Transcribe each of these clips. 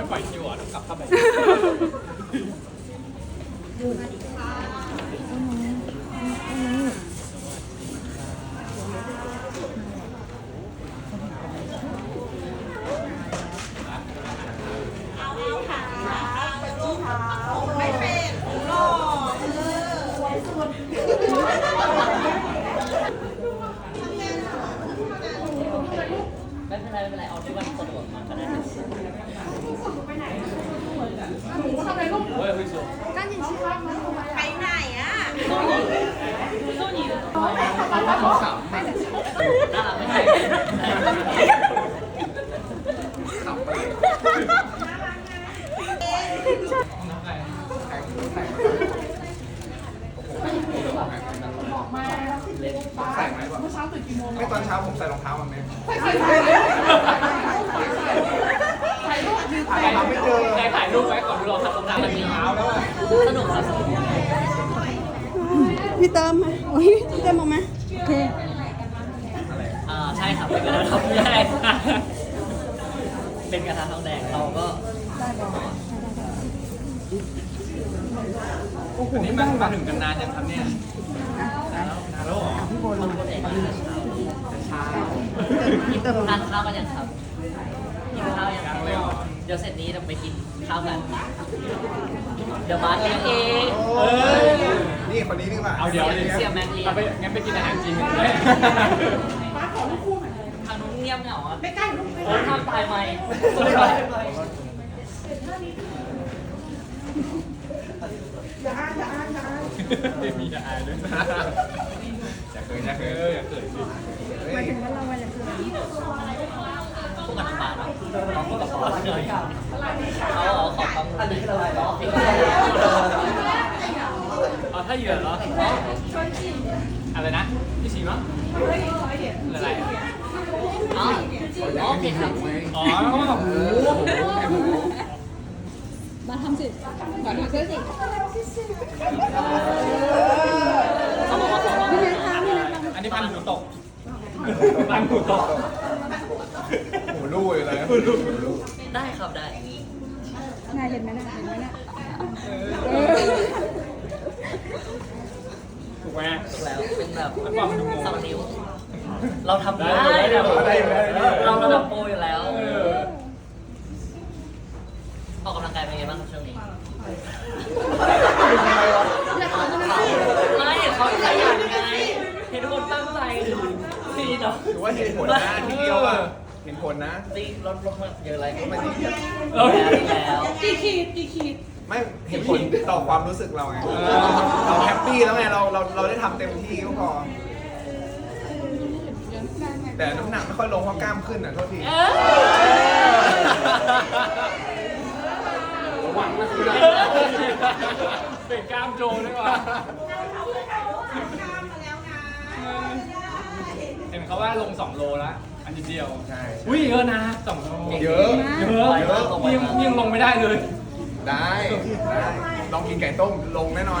ไม่ปล่อยคิวอะต้องกลับเข้าไป ไม่เป็นไรไม่เป็นไรเอาที่วันสะดวกมาก็ได้ เฮ้ยเฮ้ยสุด ไปไหนอะ น่ารักไม่ใช่ ใส่ไหมวะไม่ตอนเช้าผมใส่รองเท้ามาไหมถ่ายมาไม่เจอ ใครถ่าย รูปไว้ก่อนดูรองเท้ารองเท้ามันมีเท้าแล้วอะสนุกครับสนุกพี่เติมไหมโอ้ยพี่เติมเอาไหมโอเคอ่าใช่ครับเป็นกระทะทองแดงเป็นกระทะทองแดงเราก็อันนี้มันมาถึงกันนานยังครับเนี่ยนานแล้วเหรอคนคนเอกตั้งแต่เช้าเช้าพี่เติมทานข้าวกันยังครับกินข้าวยัง ยังเลยเหรอ เดี๋ยวเสร็จนี้เราไปกินข้าวกัน เดี๋ยวมาเลี้ยงเองเอ้ยนี่คนนี้นี่ป่ะเอาเดี๋ยวเสียแมนเลี้ยงเอาไปงั้นไปกินอาหารจีนกันเลยทางนู้นเงียบเหงาอะไม่ใกล้ลูกโอ้ห้ามตายไหมมีแต่อายด้วยอย่าเขินอย่าเอเขินออย่าเกิดสิเฮ้ยพวกกันทำงานเนาะเขาก็ขอเหนื่อยเขาขอขอบคุณอันนี้อะไรเนาะเอถ้าเหยื่อเหรออะไรนะพี่สีมั้งอะไรอ๋ออ๋อโอเคครับอ๋อเขาบอกหมูมาทำสิแบบนี้ก็สิเขาบอกว่าเขาลองพี่เนทคะพี่เนทอันนี้พันหมูตกพันหมูตก ลู่อยู่เลยหมูลู่ได้ครับได้นายเห็นไหมนะเห็นไหมนะถูกไหมถูกแล้วเป็นแบบแล้วความดูงงสองนิ้ว เราทำได้ได้ได้ได้อยู่ได้อยู่เราระดับโปรอยู่แล้วเออออกกำลังกายเป็นไงบ้างครับช่วงนี้ไม่เขาขยันไงเห็นทุกคนตั้งใจดีเนาะถือว่าเห็นผลนะทีเดียวอะ เห็นผลนะ ตีลดลงมาเยอะอะไรก็ไม่ไม่ดีดีแล้วดีแล้วกี่ขีดกี่ขีดไม่เห็นผลต่อความรู้สึกเราไงเราแฮปปี้แล้วไงเราเราเราได้ทำเต็มที่ก็พอ แต่น้ำหนักไม่ค่อยลงเพราะกล้ามขึ้นอะโทษทีหวังนะเป็นกล้ามโจด้วยว่ะเห็นเขาว่าลง 2 โลแล้ว อันนิดเดียวใช่ อุ้ยเยอะนะสองโลเยอะเยอะเยอะนี่ยังนี่ยังลงไม่ได้เลย ได้ได้ลองกินไก่ต้มลงแน่นอน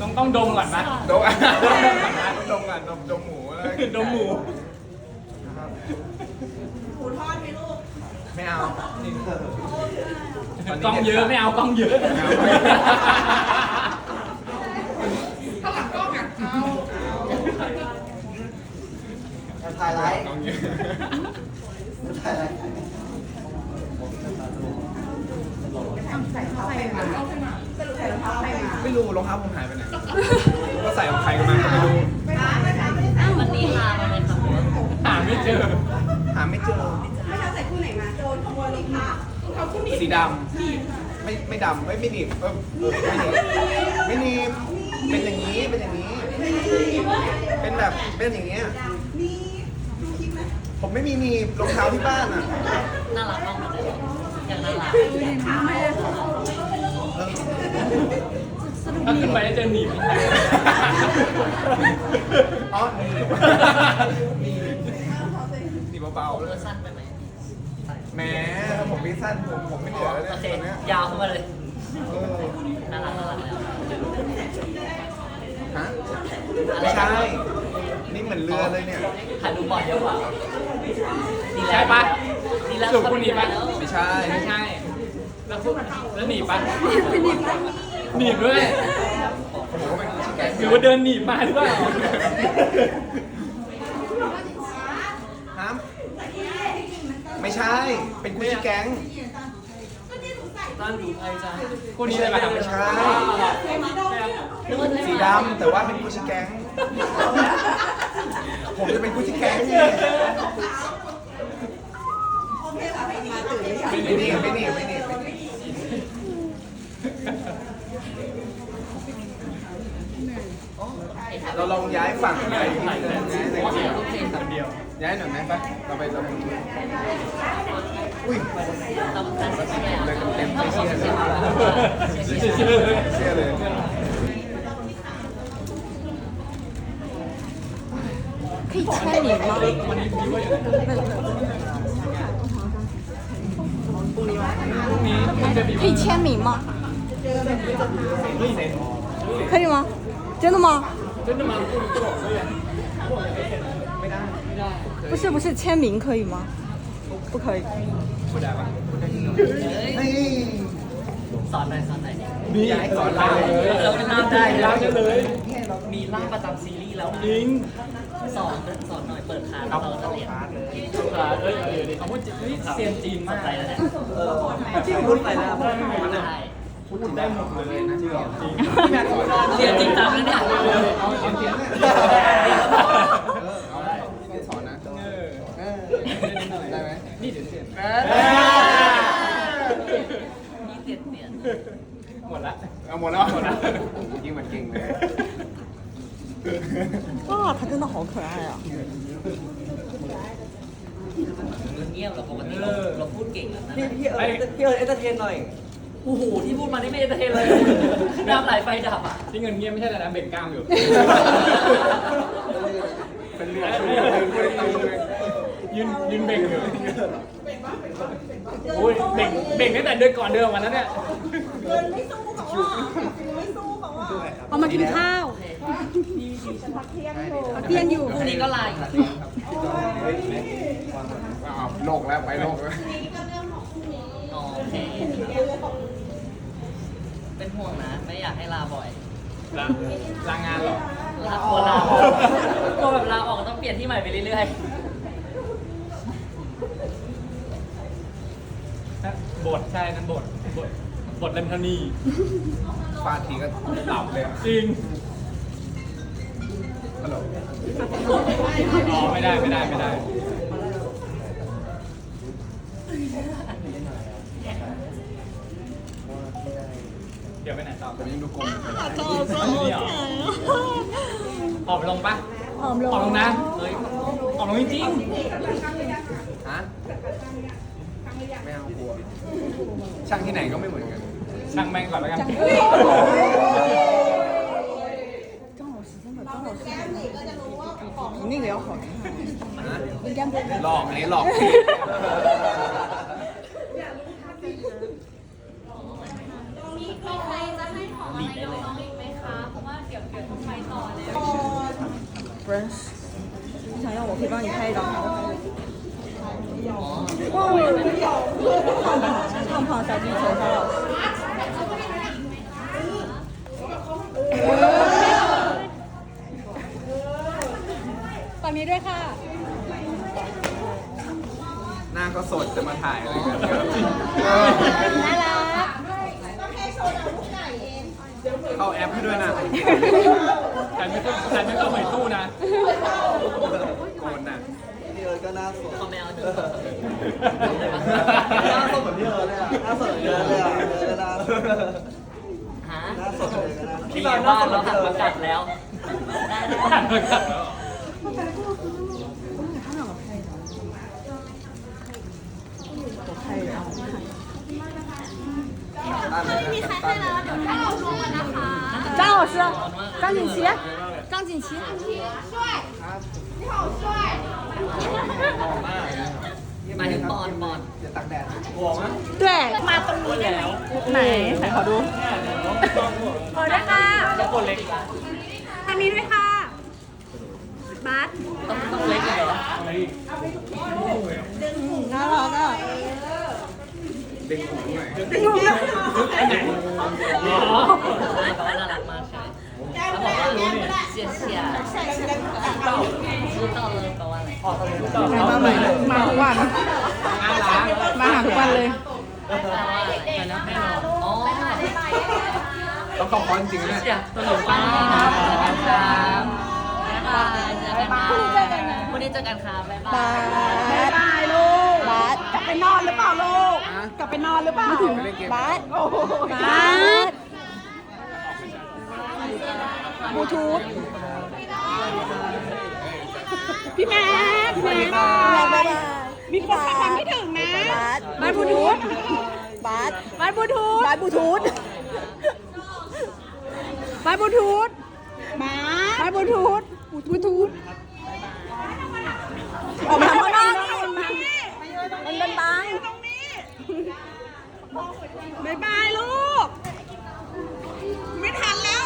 ต้องต้องดมก่อนนะดมอะดมก่อนดมดมหมูแล้วดมหมูหมูทอดไหมลูกไม่เอากล้องเยอะไม่เอากล้องเยอะ ถ่ายไลฟ์กล้องเยอะไม่รู้รองเท้าผมหายไปไหนก็ใส่ของใครกันมาก็ไม่รู้วันนี้ลามาเป็นคำพูดหาไม่เจอ หาไม่เจอไม่ทำใส่คู่ไหนมาโดนขโมยเลยค่ะเขาคู่นี้สีดำไม่ไม่ดำไม่ไม่หนีบเออเออไม่หนีบไม่หนีบเป็นอย่างนี้เป็นอย่างนี้ เป็นแบบเป็นอย่างเงี้ยนี่ดูคลิปไหม ผมไม่มีหนีบรองเท้าที่บ้านอะน่ารักมากเลยอย่างน่ารักเออถ้าขึ้นไปแล้วเจอหนีบไม่ใช่อ๋อหนีบหนีบหนีบเบาๆเอเลอยสั้นไปไหมแหมถ้าผมไม่สั้นผมผมไม่เหลือแล้วโอเคเนี่ยตอนเนี้ยยาวขึ้นมาเลยเออน่ารักน่ารักแล้วฮะไม่ใช่ นี่เหมือนเรือเลยเนี่ยถ่ายรูปบอลเยอะกว่าดีแล้ว ใช่ปะดีทีแล้วสรุปคู่นี้ปะไม่ใช่ ไม่ใช่ แล้วคู่แล้วหนีบปะหนีบด้วยผมก็เป็นชิคแก๊งหรือว่าเดินหนีบมาหรือเปล่าห้ามไม่ใช่ เป็นกุชิแก๊งตั้งดูไทยจ้าคู่นี้เลยปะครับไม่ใช่นึกว่าสีดำแต่ว่าเป็นกุชิแก๊ง ผมจะเป็นกุชิแก๊งไงโอเคค่ะไม่มาตื่นหรือยังไม่หนีไม่หนีไม่หนีไม่หนีเราลองย้ายฝั่งไปย้ายหน่อยคนเดียว ย้ายหน่อยไหมปะเราไปเราไปอุ้ยทำการแสดงเลยเต็มๆไม่เชื่อเลยเชื่อเลย 可以签名吗？ วันนี้พี่ว่าอย่างไรพรุ่งนี้มันจะมี 可以签名吗？ เฮ้ยไหน 可以吗？真的吗？ จนจะมาคู่ตัวด้วย 不是不是，签名可以吗？不可以。 พูดได้ปะนี่ สอนหน่อยสอนหน่อย นี่สอนเรา เราเป็นล่ามได้ เราจะเลย มีล่ามประจำซีรีส์แล้ว จริง สอนสอนหน่อยเปิดคาเราจะเรียนอ่าเอ้ยเดี๋ยวดิเขาพูดจีนเฮ้ยเซียนจีนมากอะไรแล้วเนี่ยเออจริงพูดไปนะพูดใช่พูดได้หมดเลยนะจริงเหรอจริงเรียนจริงจังนะเนี่ยเอาเอาจริงเนี่ยเออเอาพี่สอนนะเออเออได้ไหมนี่เดี๋ยวเซียนมีเปลี่ยนเปลี่ยนหมดละเอาหมดแล้วหมดแล้วยิ่งเหมือนเก่งเลย 哇，他真的好可爱啊！ เงียบเราปกติเราเราพูดเก่งแล้วนะ พี่เอิร์ธพี่เอิร์ธเอนเตอร์เทนหน่อย โอ้โหที่พูดมานี่ไม่เอนเตอร์เทนเลยน้ำไหลไฟดับอ่ะ ที่เงินเงียบไม่ใช่แต่นะเบ่งกล้ามอยู่ เป็นเรื่องเป็นเรื่องเลย ยืนยืนเบ่งอยู่โอ้ยเบ่งเบ่งตั้งแต่เดือนก่อนเดิมวันนั้นเนี่ย เงินไม่สู้เขาอ่ะไม่สู้ เขาอะเอามากินข้าวพักเที่ยงอยู่เที่ยงอยู่พรุ่งนี้ก็ไลน์อ้าวโลกแล้วไปโลกแล้วอ๋อโอเคเป็นห่วงนะ ไม่อยากให้ลาบ่อย ลาลางานเหรอ ลากลัวลาออกกลัวแบบลาออกต้องเปลี่ยนที่ใหม่ไปเรื่อยบทใช่นั่นบทบทบทเล่มเท่านี้ ฟาดทีก็หลับเลยอะจริงฮัลโหลอ๋อไม่ได้ไม่ได้ไม่ได้ เดี๋ยวไปไหนต่อผมยังดูกลมอยู่เลยนี่เหรอออกไปลงปะหอมลงออกลงนะเฮ้ยออกลงจริงฮะไม่เอากลัวช่างที่ไหนก็ไม่เหมือนกันๆ ช่างแม่งก่อนแล้วกัน 张老师真的，张老师比那个要好看。 ฮะ 应该不 หลอกอันนี้หลอกพี่ ๆหลีดได้เลย 不认识。你想要我可以帮你拍一张吗？ อ๋อ 胖胖胖胖小地球张老师。 ฝั่งนี้ด้วยค่ะ หน้าก็สดจะมาถ่ายอะไรกันเออน่ารัก เข้าแอปให้ด้วยนะ แต่ไม่ต้องแต่ไม่ต้องเหมยตู้นะ โกนน่ะ พี่เอิร์ธก็หน้าสด เขาไม่เอาหนู หน้าสดเหมือนพี่เอิร์ธเลยอะหน้าสดเหมือนพี่เอิร์ธเลยอะเอิร์ธก็หน้าสด ฮะ หน้าสดเลยก็หน้า พี่บ้านเราหักมากัดแล้ว ได้ได้ ผ่านมากัดแล้ว ไม่มีใครให้แล้วเดี๋ยว 张老师，张锦旗，张锦旗， หมายถึงปอนปอน อย่าตักแดด 对，มาตรงนี้ได้ไหมไหนไหนขอดูขอด้วยค่ะ แล้วคนเล็ก ทางนี้ด้วยค่ะ บาสต้องต้องเล็กเลยเหรอน่ารักอะเด็กหูหน่อยดึงหูเลยอ๋อใช่แต่ว่าน่ารักมากใช่แล้วบอกว่ารู้นี่เสียเสียรู้ต่อเลยแปลว่าอะไรมาใหม่เลยมาทุกวันน่ารักมาหาทุกวันเลยแปลว่าอะไรแต่นะแน่นอนอ๋อต้องเข้าคอนจริงๆนะเสีเนี่ยยตัวหนูป้าครับ บ๊ายบายเจอกันนะวันนี้เจอกันครับบ๊ายบายบาสบายลูกบาสกลับไปนอนหรือเปล่าลูก กลับไปนอนหรือเปล่า บาสโอ้โหบาสบลูทูธพี่แม่พี่แม่บายบายมีคนมาทำไม่ถึงนะบาสบลูทูธบาสบาสบลูทูธบาสบลูทูธบาสบลูทูธมาบาสบลูทูธ บูทูนออกมาข้างนอกนี่มันเป็นตายบายบายลูก ไม่ทันแล้ว